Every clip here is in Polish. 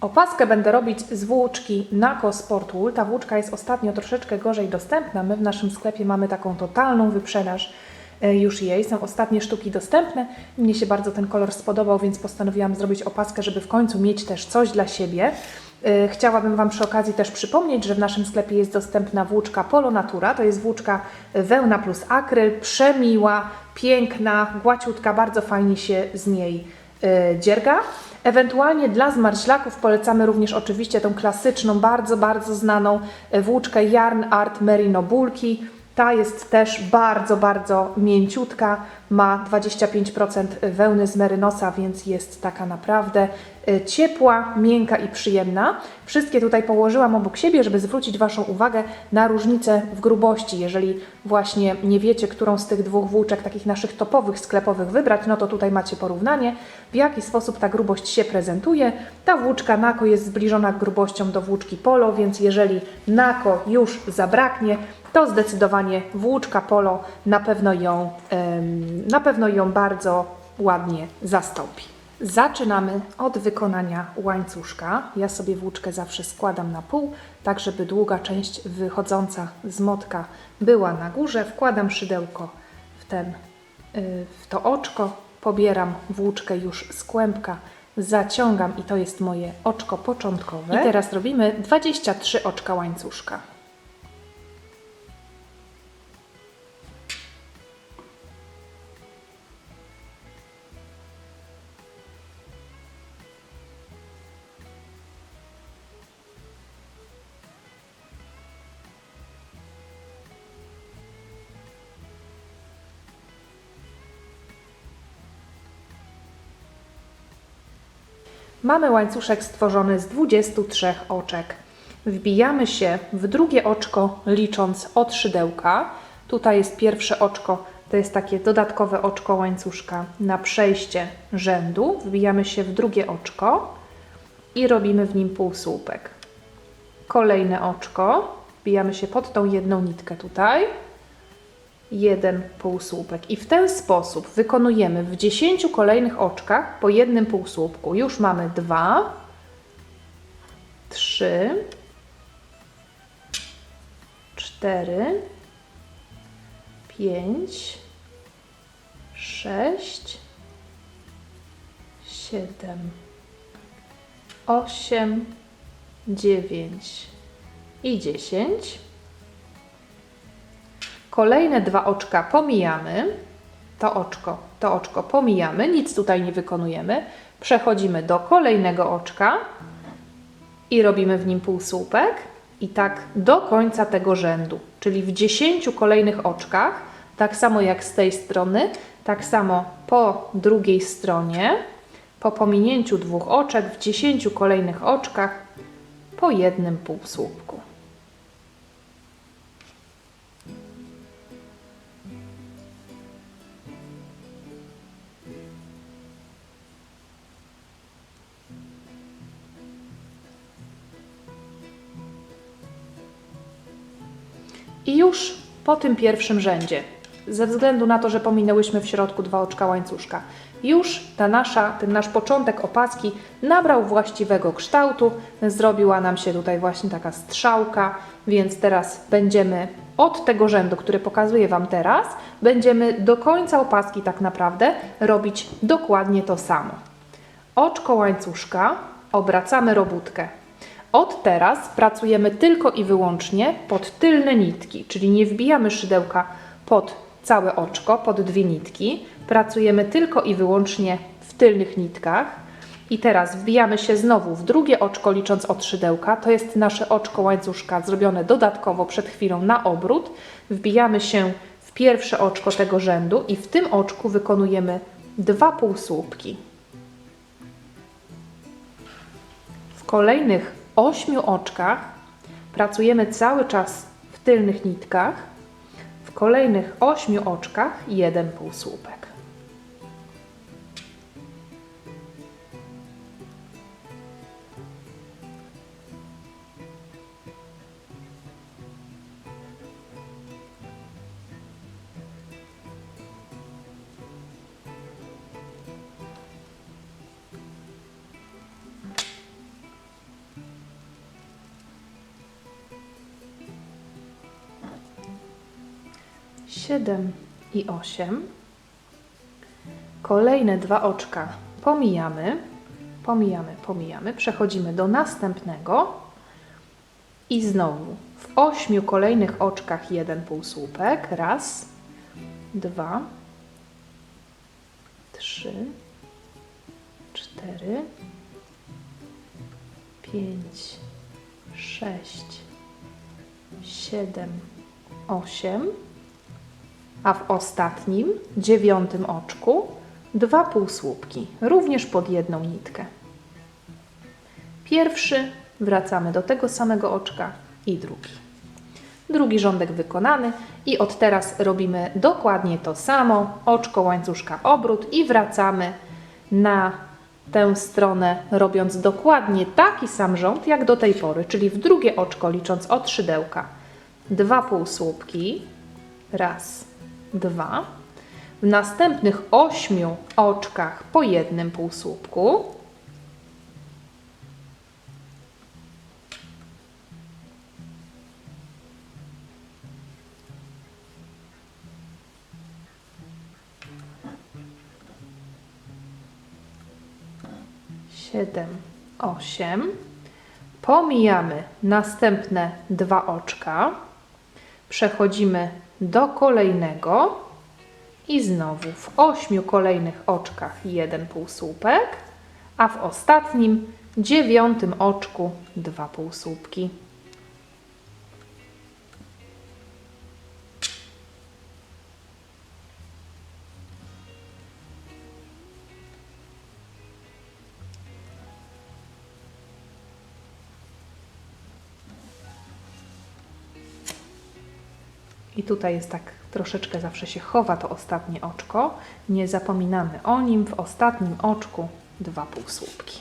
Opaskę będę robić z włóczki Nako Sport Wool. Ta włóczka jest ostatnio troszeczkę gorzej dostępna. My w naszym sklepie mamy taką totalną wyprzedaż e, już jej. Są ostatnie sztuki dostępne. Mnie się bardzo ten kolor spodobał, więc postanowiłam zrobić opaskę, żeby w końcu mieć też coś dla siebie. E, Chciałabym Wam przy okazji też przypomnieć, że w naszym sklepie jest dostępna włóczka Polo Natura. To jest włóczka wełna plus akryl, przemiła, piękna, głaciutka, bardzo fajnie się z niej e, dzierga. Ewentualnie dla zmarzlaków polecamy również oczywiście tą klasyczną, bardzo, bardzo znaną e, włóczkę Yarn Art Merino Bulki. Ta jest też bardzo, bardzo mięciutka, ma 25% wełny z merynosa, więc jest taka naprawdę e, ciepła, miękka i przyjemna. Wszystkie tutaj położyłam obok siebie, żeby zwrócić Waszą uwagę na różnicę w grubości. Jeżeli właśnie nie wiecie, którą z tych dwóch włóczek, takich naszych topowych, sklepowych wybrać, no to tutaj macie porównanie, w jaki sposób ta grubość się prezentuje. Ta włóczka Nako jest zbliżona grubością do włóczki Polo, więc jeżeli Nako już zabraknie, to zdecydowanie włóczka Polo na pewno ją, em, na pewno ją bardzo ładnie zastąpi. Zaczynamy od wykonania łańcuszka. Ja sobie włóczkę zawsze składam na pół, tak żeby długa część wychodząca z motka była na górze. Wkładam szydełko w, ten, y, w to oczko, pobieram włóczkę już z kłębka, zaciągam i to jest moje oczko początkowe. I teraz robimy 23 oczka łańcuszka. Mamy łańcuszek stworzony z 23 oczek. Wbijamy się w drugie oczko, licząc od szydełka. Tutaj jest pierwsze oczko, to jest takie dodatkowe oczko łańcuszka na przejście rzędu. Wbijamy się w drugie oczko i robimy w nim półsłupek. Kolejne oczko, wbijamy się pod tą jedną nitkę tutaj jeden półsłupek. I w ten sposób wykonujemy w 10 kolejnych oczkach po jednym półsłupku. Już mamy dwa, trzy, cztery, pięć, sześć, siedem, osiem, dziewięć i dziesięć. Kolejne dwa oczka pomijamy. To oczko, to oczko pomijamy, nic tutaj nie wykonujemy. Przechodzimy do kolejnego oczka i robimy w nim półsłupek. I tak do końca tego rzędu, czyli w 10 kolejnych oczkach, tak samo jak z tej strony, tak samo po drugiej stronie, po pominięciu dwóch oczek, w 10 kolejnych oczkach po jednym półsłupku. I już po tym pierwszym rzędzie, ze względu na to, że pominęłyśmy w środku dwa oczka łańcuszka, już ta nasza, ten nasz początek opaski nabrał właściwego kształtu, zrobiła nam się tutaj właśnie taka strzałka, więc teraz będziemy od tego rzędu, który pokazuję Wam teraz, będziemy do końca opaski tak naprawdę robić dokładnie to samo. Oczko łańcuszka, obracamy robótkę. Od teraz pracujemy tylko i wyłącznie pod tylne nitki, czyli nie wbijamy szydełka pod całe oczko, pod dwie nitki. Pracujemy tylko i wyłącznie w tylnych nitkach. I teraz wbijamy się znowu w drugie oczko, licząc od szydełka. To jest nasze oczko łańcuszka zrobione dodatkowo przed chwilą na obrót. Wbijamy się w pierwsze oczko tego rzędu i w tym oczku wykonujemy dwa półsłupki. W kolejnych ośmiu oczkach pracujemy cały czas w tylnych nitkach. W kolejnych ośmiu oczkach jeden półsłupek. 7 i 8. Kolejne dwa oczka pomijamy, pomijamy, pomijamy. Przechodzimy do następnego i znowu w ośmiu kolejnych oczkach jeden półsłupek. Raz, dwa, trzy, cztery, pięć, sześć, siedem, osiem, a w ostatnim, dziewiątym oczku dwa półsłupki, również pod jedną nitkę. Pierwszy wracamy do tego samego oczka i drugi. Drugi rządek wykonany i od teraz robimy dokładnie to samo, oczko łańcuszka obrót i wracamy na tę stronę, robiąc dokładnie taki sam rząd jak do tej pory, czyli w drugie oczko licząc od szydełka. Dwa półsłupki, raz, dwa. W następnych ośmiu oczkach po jednym półsłupku. siedem, osiem. Pomijamy następne dwa oczka. Przechodzimy do kolejnego i znowu w ośmiu kolejnych oczkach jeden półsłupek, a w ostatnim dziewiątym oczku dwa półsłupki. I tutaj jest tak troszeczkę zawsze się chowa to ostatnie oczko. Nie zapominamy o nim. W ostatnim oczku dwa półsłupki.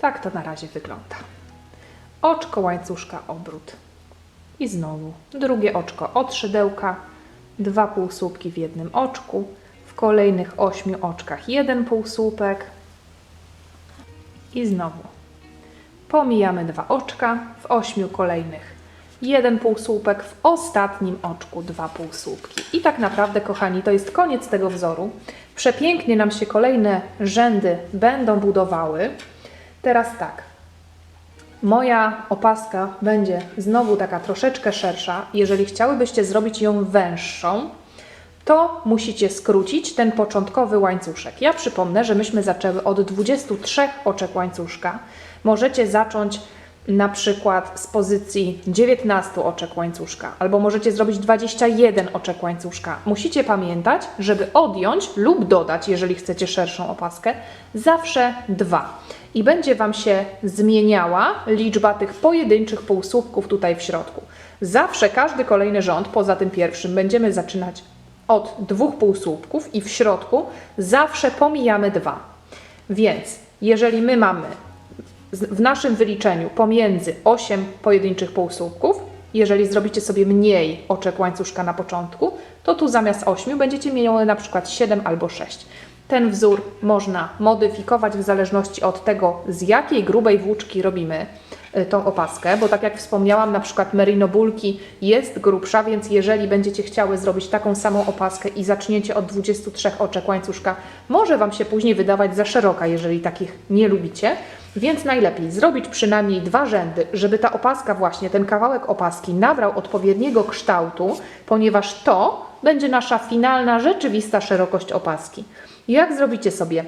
Tak to na razie wygląda. Oczko łańcuszka obrót. I znowu drugie oczko od szydełka, dwa półsłupki w jednym oczku, w kolejnych ośmiu oczkach jeden półsłupek i znowu pomijamy dwa oczka, w ośmiu kolejnych jeden półsłupek, w ostatnim oczku dwa półsłupki. I tak naprawdę, kochani, to jest koniec tego wzoru. Przepięknie nam się kolejne rzędy będą budowały. Teraz tak, Moja opaska będzie znowu taka troszeczkę szersza. Jeżeli chciałybyście zrobić ją węższą, to musicie skrócić ten początkowy łańcuszek. Ja przypomnę, że myśmy zaczęły od 23 oczek łańcuszka. Możecie zacząć na przykład z pozycji 19 oczek łańcuszka, albo możecie zrobić 21 oczek łańcuszka. Musicie pamiętać, żeby odjąć lub dodać, jeżeli chcecie szerszą opaskę, zawsze dwa. I będzie Wam się zmieniała liczba tych pojedynczych półsłupków tutaj w środku. Zawsze każdy kolejny rząd, poza tym pierwszym, będziemy zaczynać od dwóch półsłupków i w środku zawsze pomijamy dwa. Więc jeżeli my mamy w naszym wyliczeniu pomiędzy 8 pojedynczych półsłupków, jeżeli zrobicie sobie mniej oczek łańcuszka na początku, to tu zamiast 8 będziecie miały na przykład 7 albo 6. Ten wzór można modyfikować w zależności od tego, z jakiej grubej włóczki robimy y, tą opaskę, bo tak jak wspomniałam, na przykład merino bulki jest grubsza, więc jeżeli będziecie chciały zrobić taką samą opaskę i zaczniecie od 23 oczek łańcuszka, może Wam się później wydawać za szeroka, jeżeli takich nie lubicie. Więc najlepiej zrobić przynajmniej dwa rzędy, żeby ta opaska właśnie, ten kawałek opaski nabrał odpowiedniego kształtu, ponieważ to będzie nasza finalna, rzeczywista szerokość opaski. Jak zrobicie sobie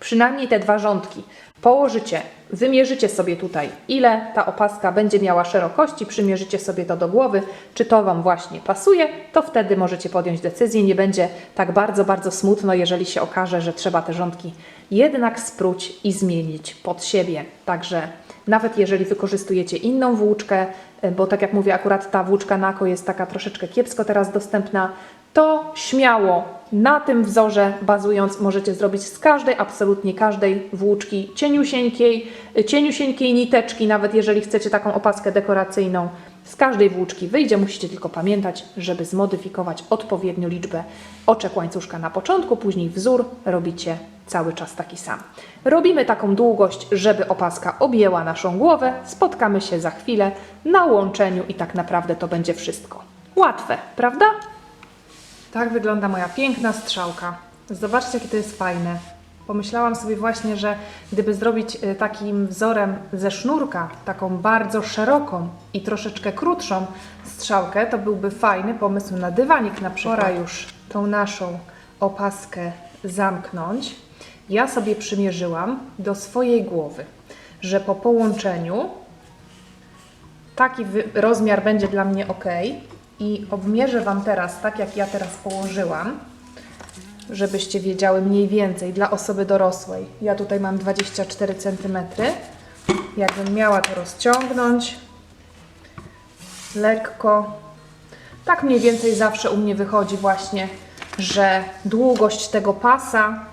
przynajmniej te dwa rządki, położycie, wymierzycie sobie tutaj, ile ta opaska będzie miała szerokości, przymierzycie sobie to do głowy, czy to Wam właśnie pasuje, to wtedy możecie podjąć decyzję. Nie będzie tak bardzo, bardzo smutno, jeżeli się okaże, że trzeba te rządki jednak spróć i zmienić pod siebie. Także nawet jeżeli wykorzystujecie inną włóczkę, bo tak jak mówię, akurat ta włóczka Nako jest taka troszeczkę kiepsko teraz dostępna, to śmiało na tym wzorze bazując możecie zrobić z każdej, absolutnie każdej włóczki cieniusieńkiej, cieniusieńkiej niteczki, nawet jeżeli chcecie taką opaskę dekoracyjną, z każdej włóczki wyjdzie. Musicie tylko pamiętać, żeby zmodyfikować odpowiednią liczbę oczek łańcuszka na początku, później wzór robicie cały czas taki sam. Robimy taką długość, żeby opaska objęła naszą głowę. Spotkamy się za chwilę na łączeniu i tak naprawdę to będzie wszystko. Łatwe, prawda? Tak wygląda moja piękna strzałka. Zobaczcie, jakie to jest fajne. Pomyślałam sobie właśnie, że gdyby zrobić y, takim wzorem ze sznurka, taką bardzo szeroką i troszeczkę krótszą strzałkę, to byłby fajny pomysł na dywanik na przykład. Pora już tą naszą opaskę zamknąć. Ja sobie przymierzyłam do swojej głowy, że po połączeniu taki rozmiar będzie dla mnie ok i obmierzę Wam teraz tak, jak ja teraz położyłam, żebyście wiedziały mniej więcej dla osoby dorosłej. Ja tutaj mam 24 cm. Jakbym miała to rozciągnąć lekko. Tak mniej więcej zawsze u mnie wychodzi właśnie, że długość tego pasa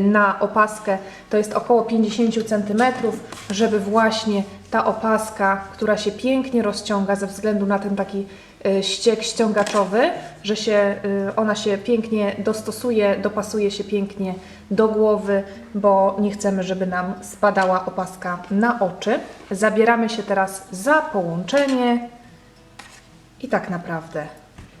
na opaskę to jest około 50 cm, żeby właśnie ta opaska, która się pięknie rozciąga ze względu na ten taki y, ściek ściągaczowy, że się, y, ona się pięknie dostosuje, dopasuje się pięknie do głowy, bo nie chcemy, żeby nam spadała opaska na oczy. Zabieramy się teraz za połączenie i tak naprawdę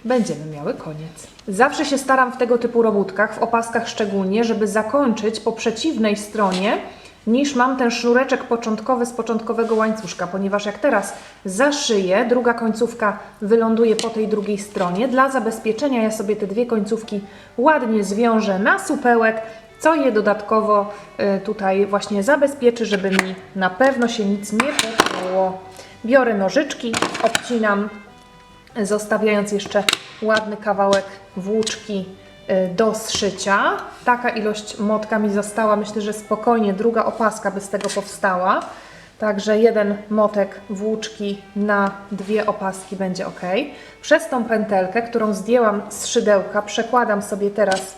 będziemy miały koniec. Zawsze się staram w tego typu robótkach, w opaskach szczególnie, żeby zakończyć po przeciwnej stronie niż mam ten sznureczek początkowy z początkowego łańcuszka, ponieważ jak teraz zaszyję, druga końcówka wyląduje po tej drugiej stronie. Dla zabezpieczenia ja sobie te dwie końcówki ładnie zwiążę na supełek, co je dodatkowo y, tutaj właśnie zabezpieczy, żeby mi na pewno się nic nie popsuło. Biorę nożyczki, obcinam zostawiając jeszcze ładny kawałek włóczki y, do zszycia. Taka ilość motka mi została, myślę, że spokojnie druga opaska by z tego powstała. Także jeden motek włóczki na dwie opaski będzie ok. Przez tą pętelkę, którą zdjęłam z szydełka, przekładam sobie teraz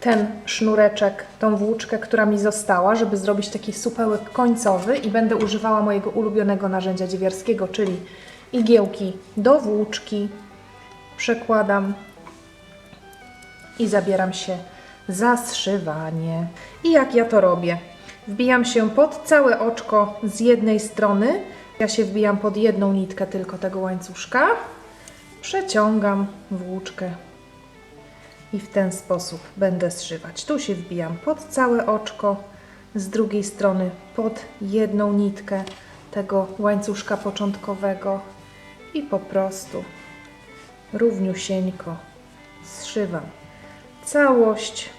ten sznureczek, tą włóczkę, która mi została, żeby zrobić taki supełek końcowy i będę używała mojego ulubionego narzędzia dziewiarskiego, czyli igiełki do włóczki. Przekładam i zabieram się za zszywanie. I jak ja to robię? Wbijam się pod całe oczko z jednej strony. Ja się wbijam pod jedną nitkę tylko tego łańcuszka. Przeciągam włóczkę i w ten sposób będę zszywać. Tu się wbijam pod całe oczko, z drugiej strony pod jedną nitkę tego łańcuszka początkowego i po prostu równiusieńko zszywam całość.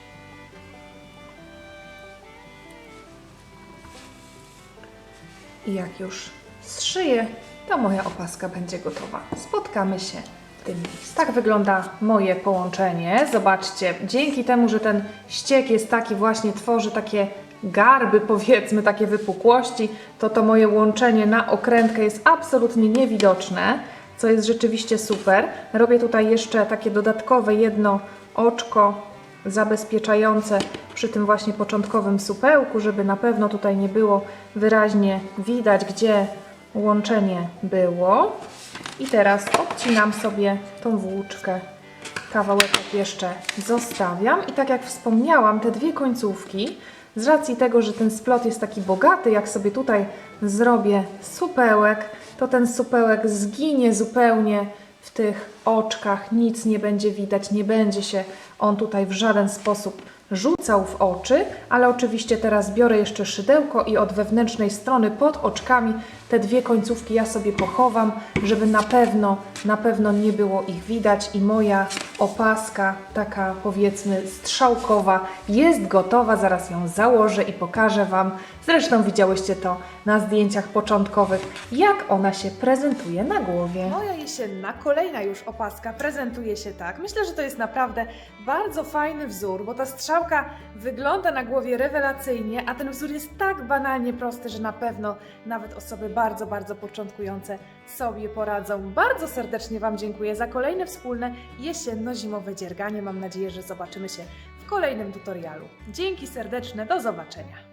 I jak już zszyję, to moja opaska będzie gotowa. Spotkamy się w tym miejscu. Tak wygląda moje połączenie. Zobaczcie, dzięki temu, że ten ściek jest taki właśnie, tworzy takie garby, powiedzmy, takie wypukłości, to to moje łączenie na okrętkę jest absolutnie niewidoczne, co jest rzeczywiście super. Robię tutaj jeszcze takie dodatkowe jedno oczko zabezpieczające przy tym właśnie początkowym supełku, żeby na pewno tutaj nie było wyraźnie widać, gdzie łączenie było. I teraz obcinam sobie tą włóczkę. Kawałek jeszcze zostawiam. I tak jak wspomniałam, te dwie końcówki, z racji tego, że ten splot jest taki bogaty, jak sobie tutaj zrobię supełek, to ten supełek zginie zupełnie w tych oczkach, nic nie będzie widać, nie będzie się on tutaj w żaden sposób rzucał w oczy, ale oczywiście teraz biorę jeszcze szydełko i od wewnętrznej strony pod oczkami te dwie końcówki ja sobie pochowam, żeby na pewno, na pewno nie było ich widać i moja opaska, taka powiedzmy strzałkowa, jest gotowa. Zaraz ją założę i pokażę Wam. Zresztą widziałyście to na zdjęciach początkowych, jak ona się prezentuje na głowie. Moja jesienna, kolejna już opaska prezentuje się tak. Myślę, że to jest naprawdę bardzo fajny wzór, bo ta strzałka wygląda na głowie rewelacyjnie, a ten wzór jest tak banalnie prosty, że na pewno nawet osoby bardzo, bardzo początkujące sobie poradzą. Bardzo serdecznie Wam dziękuję za kolejne wspólne jesienno-zimowe dzierganie. Mam nadzieję, że zobaczymy się w kolejnym tutorialu. Dzięki serdeczne, do zobaczenia.